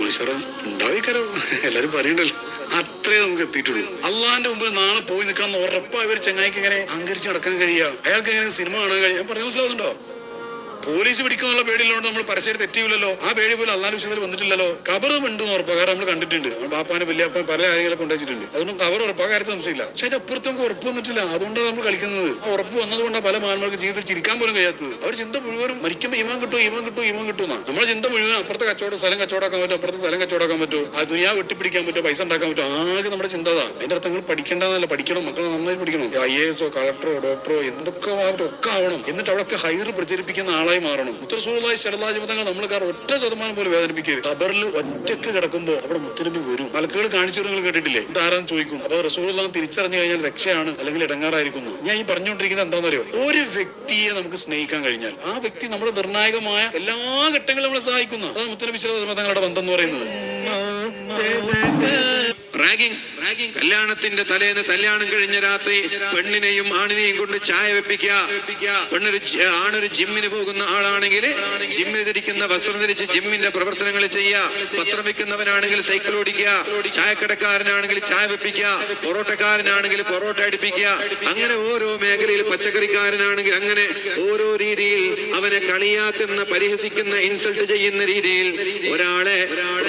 മനുഷ്യറ ഉണ്ടാവിക്കരോ? എല്ലാരും പറയണ്ടല്ലോ. അത്രേ നമുക്ക് എത്തിയിട്ടുള്ളൂ. അള്ളാന്റെ മുമ്പിൽ നാളെ പോയി നിൽക്കണം എന്ന് ഉറപ്പായ ഒരു ചെങ്ങായിക്ക് ഇങ്ങനെ അഹങ്കരിച്ച് നടക്കാൻ കഴിയുക. അയാൾക്ക് എങ്ങനെ സിനിമ കാണാൻ കഴിയാ പറഞ്ഞു മനസ്സിലാവുന്നുണ്ടോ? പോലീസ് പിടിക്കുന്നുള്ള പേടിയിലോണ്ട് നമ്മൾ പരസ്യമായിട്ട് തെറ്റിയില്ലല്ലോ. ആ പേടി പോലും അള്ളാഹ് വിശ്വസിൽ വന്നിട്ടില്ലല്ലോ. കബർ ഉണ്ട് എന്ന് നമ്മൾ കണ്ടിട്ടുണ്ട്. ബാപ്പാനെ വലിയപ്പൻ പല കാര്യങ്ങളൊക്കെ കൊണ്ടുവച്ചിട്ടുണ്ട്. അതുകൊണ്ട് കവർ ഉറപ്പാ കാര്യത്തിൽ സംശയമില്ല. പക്ഷെ അതിന്റെ അപ്പുറത്ത് നമുക്ക് ഉറപ്പ് വന്നിട്ടില്ല. അതുകൊണ്ടാണ് നമ്മൾ കളിക്കുന്നത്. ആ ഉറപ്പ് വന്നതുകൊണ്ടാണ് പല മാന്മാർക്ക് ജീവിതത്തിൽ ചിരിക്കാൻ പോലും കഴിയാത്തത്. അവർ ചിന്ത മുഴുവനും മരിക്കുമ്പോൾ ഇമാൻ കിട്ടും ഇമാൻ കിട്ടും ഇമാൻ കിട്ടും നമ്മൾ ചിന്ത മുഴുവൻ അപ്പുറത്തെ കച്ചവടം സ്ഥലം കച്ചവടാക്കാൻ പറ്റും അപ്പുറത്തെ സ്ഥലം കച്ചവടാക്കാൻ പറ്റും ആ ദുനിയാ വെട്ടിപ്പിടിക്കാൻ പറ്റും പൈസ ഉണ്ടാക്കാൻ പറ്റും ആകെ നമ്മുടെ ചിന്ത അതാ. അതിന്റെ അർത്ഥങ്ങൾ പഠിക്കേണ്ടതല്ല. പഠിക്കണം. മക്കളെ നന്നായി പഠിക്കണം. ഐ എസോ കളക്ടറോ ഡോക്ടറോ എന്തൊക്കെ ആവട്ടെ ഒക്കെ ആവണം. എന്നിട്ട് അവിടെ ഹൈർ പ്രചരിപ്പിക്കുന്ന ആളായി മാറണം. മുത്തറസൂലായി ശരലാജിപതങ്ങൾ നമ്മൾ കാരണം ഒറ്റ ശതമാനം പോലും വേദനിപ്പിക്കരുത്. ഖബറിൽ ഒറ്റയ്ക്ക് കിടക്കുമ്പോൾ അവിടെ മുത്തനബി വരും. മലക്കുകൾ കാണിച്ചു നിങ്ങൾ കേട്ടിട്ടില്ലേ? ഇതാരാന്ന് ചോദിക്കും. അപ്പൊ റസൂൽ തിരിച്ചറിഞ്ഞു കഴിഞ്ഞാൽ രക്ഷയാണ് അല്ലെങ്കിൽ ഇടങ്ങാറായിരിക്കുന്നു. ഞാൻ ഈ പറഞ്ഞുകൊണ്ടിരിക്കുന്നത് എന്താണെന്നറിയോ? ഒരു വ്യക്തിയെ നമുക്ക് സ്നേഹിക്കാൻ കഴിഞ്ഞാൽ ആ വ്യക്തി നമ്മുടെ നിർണായകമായ എല്ലാ ഘട്ടങ്ങളും നമ്മളെ സഹായിക്കുന്നു. അതാണ് മുത്തനബി ശരലാജിപതങ്ങളുടെ ബന്ധം എന്ന് പറയുന്നത്. റാഗിംഗ് റാഗിംഗ് കല്യാണത്തിന്റെ തലേന്ന് കല്യാണം കഴിഞ്ഞ രാത്രി പെണ്ണിനെയും ആണിനെയും കൊണ്ട് ചായ വെപ്പിക്കുക. പെണ്ണൊരു ആണൊരു ജിമ്മിന് പോകുന്ന ആളാണെങ്കിൽ ജിമ്മിൽ ധരിക്കുന്ന വസ്ത്രം ധരിച്ച് ജിമ്മിന്റെ പ്രവർത്തനങ്ങൾ ചെയ്യുക. പത്രം വെക്കുന്നവനാണെങ്കിൽ സൈക്കിൾ ഓടിക്കുക. ചായക്കടക്കാരനാണെങ്കിൽ ചായ വെപ്പിക്കുക. പൊറോട്ടക്കാരനാണെങ്കിൽ പൊറോട്ട അടിപ്പിക്കുക. അങ്ങനെ ഓരോ മേഖലയിൽ പച്ചക്കറിക്കാരനാണെങ്കിൽ അങ്ങനെ ഓരോ രീതിയിൽ അവനെ കളിയാക്കുന്ന പരിഹസിക്കുന്ന ഇൻസൾട്ട് ചെയ്യുന്ന രീതിയിൽ ഒരാളെ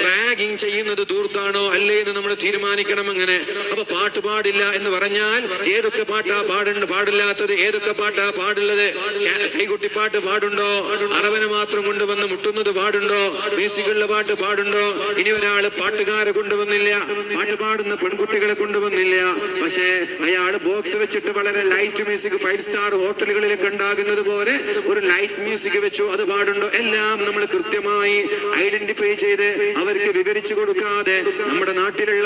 റാഗിങ് ചെയ്യുന്നത് ദൂർത്താണോ അല്ലേ എന്ന് നമ്മൾ തീരുമാനിക്കണം അങ്ങനെ. അപ്പൊ പാട്ട് പാടില്ല എന്ന് പറഞ്ഞാൽ ഏതൊക്കെ പാട്ടാ പാടുണ്ട് പാടില്ലാത്തത്? ഏതൊക്കെ പാട്ടാ പാടുള്ളത്? കൈകുട്ടിപ്പാട്ട് പാടുണ്ടോ? അറവനെ മാത്രം കൊണ്ടുവന്ന് മുട്ടുന്നത് പാടുണ്ടോ? മ്യൂസിക്കുള്ള പാട്ട് പാടുണ്ടോ? ഇനി ഒരാൾ പാട്ടുകാരെ കൊണ്ടുവന്നില്ല. പാട്ട് പാടുന്ന പെൺകുട്ടികളെ കൊണ്ടുവന്നില്ല. പക്ഷേ അയാൾ ബോക്സ് വെച്ചിട്ട് വളരെ ലൈറ്റ് മ്യൂസിക് ഫൈവ് സ്റ്റാർ ഹോട്ടലുകളിലൊക്കെ ഉണ്ടാകുന്നത് പോലെ ഒരു ലൈറ്റ് മ്യൂസിക് വെച്ചു അത് പാടുണ്ടോ? എല്ലാം നമ്മൾ കൃത്യമായി ഐഡന്റിഫൈ ചെയ്ത് അവർക്ക് വിവരിച്ചു കൊടുക്കാതെ നമ്മുടെ നാട്ടിലുള്ള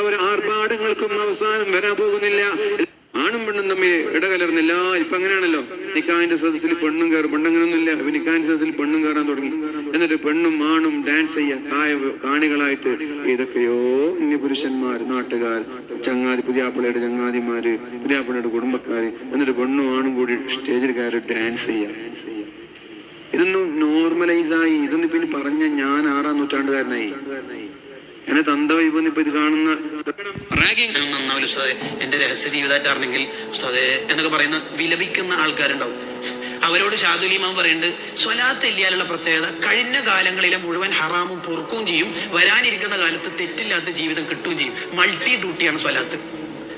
പെണ്ണും കയറാൻ തുടങ്ങി. എന്നിട്ട് പെണ്ണും ആണും ഡാൻസ് ചെയ്യാൻ കായ കാണികളായിട്ട് ഇതൊക്കെയോ ഇനി പുരുഷന്മാർ നാട്ടുകാർ ചങ്ങാതി പുതിയാപ്പിളയുടെ ചങ്ങാതിമാര് പുതിയാപ്പിളയുടെ കുടുംബക്കാര് എന്നിട്ട് പെണ്ണും ആണും കൂടി സ്റ്റേജിൽ കയറി ഡാൻസ് ചെയ്യാം. ഇതൊന്നും നോർമലൈസ് ആയി. ഇതൊന്നും ഇപ്പൊ പറഞ്ഞ ഞാൻ ആറാം നൂറ്റാണ്ടുകാരനായി. എന്നെ തന്തവൈബന്ന് വൈബൊന്നും ഇപ്പൊ ഇത് കാണുന്ന എന്റെ രഹസ്യ ജീവിതമായിട്ടാണെങ്കിൽ ഉസ്താദെ എന്നൊക്കെ പറയുന്ന വിലപിക്കുന്ന ആൾക്കാരുണ്ടാവും. അവരോട് ഷാദുലിമാൻ പറയുന്നുണ്ട് സ്വലാത്ത് ഇല്ലാലുള്ള പ്രത്യേകത കഴിഞ്ഞ കാലങ്ങളിലെ മുഴുവൻ ഹറാമും പൊറുക്കുകയും ചെയ്യും വരാനിരിക്കുന്ന കാലത്ത് തെറ്റില്ലാത്ത ജീവിതം കിട്ടുകയും ചെയ്യും. മൾട്ടി ഡ്യൂട്ടിയാണ് സ്വലാത്ത്.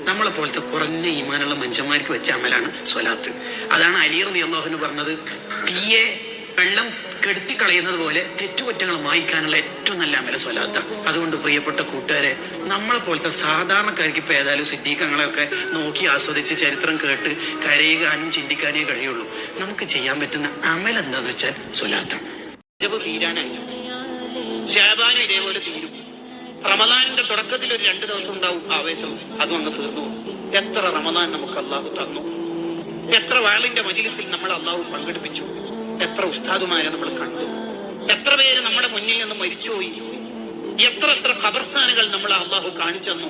നമ്മളെ പോലത്തെ കുറഞ്ഞ ഈമാനുള്ള മനുഷ്യന്മാർക്ക് വെച്ച അമലാണ് സ്വലാത്ത്. അതാണ് അലി റബി അള്ളാഹുന് പറഞ്ഞത് തീയെ വെള്ളം കെടുത്തി കളയുന്നത് പോലെ തെറ്റുകുറ്റങ്ങൾ മായ്ക്കാനുള്ള ഏറ്റവും നല്ല അമല സ്വലാത്ത അതുകൊണ്ട് പ്രിയപ്പെട്ട കൂട്ടുകാരെ നമ്മളെ പോലത്തെ സാധാരണക്കാർക്ക് ഇപ്പൊ ഏതായാലും സിദ്ധീകങ്ങളൊക്കെ നോക്കി ആസ്വദിച്ച് ചരിത്രം കേട്ട് കരയുകാനും ചിന്തിക്കാനേ കഴിയുള്ളൂ. നമുക്ക് ചെയ്യാൻ പറ്റുന്ന അമൽ എന്താന്ന് വെച്ചാൽ സ്വലാത്ത. തീരാനായി ഇതേപോലെ തീരും. റമദാനിന്റെ തുടക്കത്തിൽ ഒരു രണ്ട് ദിവസം ഉണ്ടാവും ആവേശം. അതും അങ്ങ് തീർന്നു എത്ര റമദാൻ നമുക്ക് അള്ളാഹു തന്നു. എത്ര വാളിന്റെ മജിലിസിൽ നമ്മൾ അള്ളാഹു പങ്കെടുപ്പിച്ചു. എത്ര ഉസ്താദുമാരെ നമ്മൾ കണ്ടു. എത്ര പേര് നമ്മുടെ മുന്നിൽ നിന്ന് മരിച്ചുപോയി എത്ര എത്ര ഖബർസ്ഥാനുകൾ നമ്മൾ അള്ളാഹു കാണിച്ചെന്നു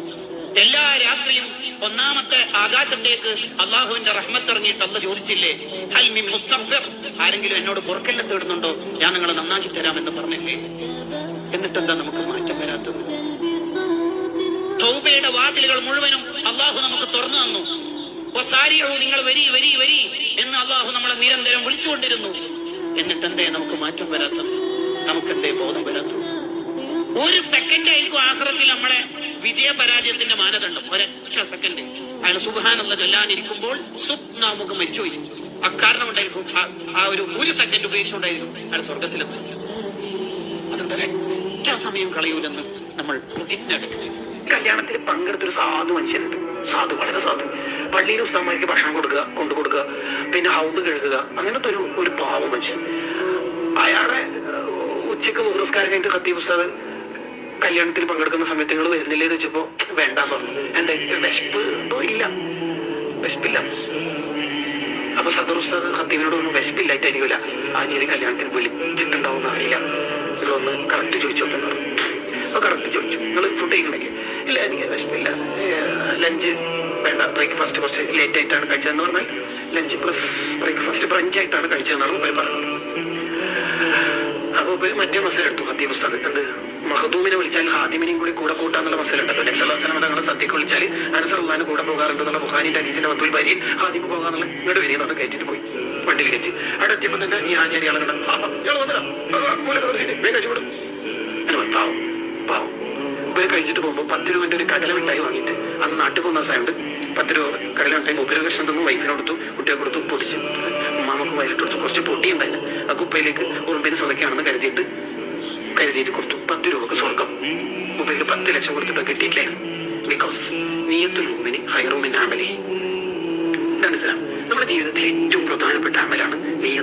എല്ലാ രാത്രിയും ഒന്നാമത്തെ ആകാശത്തേക്ക് അള്ളാഹുവിന്റെ റഹ്മത്ത് ഇറങ്ങിയിട്ട് അല്ല ചോദിച്ചില്ലേ ഹൽമി മുസ്തഫർ? ആരെങ്കിലും എന്നോട് പുറക്കെല്ലാം തേടുന്നുണ്ടോ ഞാൻ നിങ്ങളെ നന്നാക്കി തരാമെന്ന് പറഞ്ഞില്ലേ? എന്നിട്ടെന്താ നമുക്ക് മാറ്റം വരാത്തത്? തൗബയുടെ വാതിലുകൾ മുഴുവനും അള്ളാഹു നമുക്ക് തുറന്നു തന്നു. ഒസാരിയോ നിങ്ങൾ വരി വരി വരി എന്ന് അള്ളാഹു നമ്മളെ നിരന്തരം വിളിച്ചുകൊണ്ടിരുന്നു. എന്നിട്ടെന്തേ നമുക്ക് മാറ്റം വരാത്തത്? നമുക്കെന്തേ ബോധം വരാത്ത ഒരു സെക്കൻഡ് ആയിരിക്കും ആഹ്റത്തിൽ നമ്മളെ വിജയപരാജയത്തിന്റെ മാനദണ്ഡം. ഒരൊറ്റ സെക്കൻഡ്. അയാൾ സുബാനുള്ള ചൊല്ലാനിരിക്കുമ്പോൾ സുപ്നാമുഖം മരിച്ചുപോയി അക്കാരണം ഉണ്ടായിരിക്കും. ആ- ഒരു ഒരു സെക്കൻഡ് ഉപയോഗിച്ചുകൊണ്ടായിരിക്കും അയാൾ സ്വർഗത്തിലെത്തും അതുകൊണ്ട് ഒരൊറ്റ സമയം കളയൂലെന്ന് നമ്മൾ പ്രതിജ്ഞ കല്യാണത്തിൽ കല്യാണത്തിൽ പങ്കെടുത്തൊരു സാധു മനുഷ്യനുണ്ട്. സാധു വളരെ സാധു. പള്ളിയിൽ ഉസ്താന്മാർക്ക് ഭക്ഷണം കൊടുക്കുക കൊണ്ടു കൊടുക്കുക പിന്നെ ഹൗസ് കഴുകുക അങ്ങനത്തെ ഒരു ഒരു പാവ മനുഷ്യൻ. അയാളെ ഉച്ചയ്ക്ക് പുരസ്കാരം കഴിഞ്ഞിട്ട് ഖത്തീബ് ഉസ്താദ് കല്യാണത്തിൽ പങ്കെടുക്കുന്ന സമയത്ത് നിങ്ങൾ വരുന്നില്ലേ എന്ന് വെച്ചപ്പോ വേണ്ട എന്താ വിശപ്പ്? എന്തോ ഇല്ല. വിശപ്പില്ല. അപ്പൊ സദർ ഉസ്താദ് ഖത്തീബിനോട് ഒന്നും വിശപ്പില്ലായിട്ടായിരിക്കില്ല ആചാര്യ കല്യാണത്തിന് വിളിച്ചിട്ടുണ്ടാവും അറിയില്ല. നിങ്ങളൊന്ന് കറക്റ്റ് ചോദിച്ചു നോക്കുന്നു അപ്പൊ കറക്റ്റ് ചോദിച്ചു. നിങ്ങൾ ഫുഡ് കഴിക്കണില്ലേ? ഇല്ല എനിക്ക് വിശപ്പില്ല. ലഞ്ച് വേണ്ട. ബ്രേക്ക്ഫാസ്റ്റ് കുറച്ച് ലേറ്റ് ആയിട്ടാണ് കഴിച്ചതെന്ന് പറഞ്ഞാൽ ലഞ്ച് പ്ലസ് ബ്രേക്ക്ഫാസ്റ്റ് ബ്രഞ്ച് ആയിട്ടാണ് കഴിച്ചതെന്നാണ് പറയുന്നത് അപ്പൊ മറ്റേ മസല എടുത്തു ഹത്തീബ് ഉസ്താദ്. എന്ത്? മഹദൂമിനെ വിളിച്ചാൽ ഹാദിമിനെയും കൂടി കൂടെ കൂട്ടാന്നുള്ള മസല ഉണ്ടല്ലോ. നബ്സ് അല്ലാഹു സ്വലം തങ്ങളെ സദ്യക്ക് വിളിച്ചാൽ അനസറുല്ലാന് കൂടെ പോകാറുണ്ട് എന്നുള്ള ബുഹാനിന്റെ അനീസിന്റെ മത്തുൽ ഭാര്യ ഹാദിമ് പോകാന്നുള്ള ഇങ്ങോട്ട് വരിക എന്ന് കയറ്റിട്ട് പോയി. വണ്ടിയിൽ കയറ്റി. അവിടെ എത്തിയപ്പോൾ തന്നെ ഈ പാവം ഇവർ കഴിച്ചിട്ട് പോകുമ്പോൾ പത്ത് രൂപന്റെ ഒരു കടല മിഠായി വാങ്ങിയിട്ട് അന്ന് നാട്ടിൽ പോകുന്ന സമയത്ത് പത്ത് രൂപ കടല മിഠായി മുപ്പത് കൃഷ്ണൻ തന്നു വൈഫിന് കൊടുത്തു കുട്ടിയെ കൊടുത്തു പൊടിച്ചു. വയലിട്ട് കൊടുത്തു. കുറച്ച് പൊട്ടി ഉണ്ടായിരുന്നു. ആ കുപ്പയിലേക്ക് ഉറുമ്പിന് സ്വതക്കാണെന്ന് കരുതിയിട്ട് കരുതിയിട്ട് കൊടുത്തു. പത്ത് രൂപക്ക് സ്വർഗം മുപ്പതിക്ക് പത്ത് ലക്ഷം കൊടുത്തിട്ട് കിട്ടിയിട്ടില്ലായിരുന്നു ബിക്കോസ് നീയത്തുൽ മുമ്പിന് ഹൈറുമിൻ ഇതാണ് ഇസ്ലാം. നമ്മുടെ ജീവിതത്തിൽ ഏറ്റവും പ്രധാനപ്പെട്ട അമലാണ് പറയുന്നത്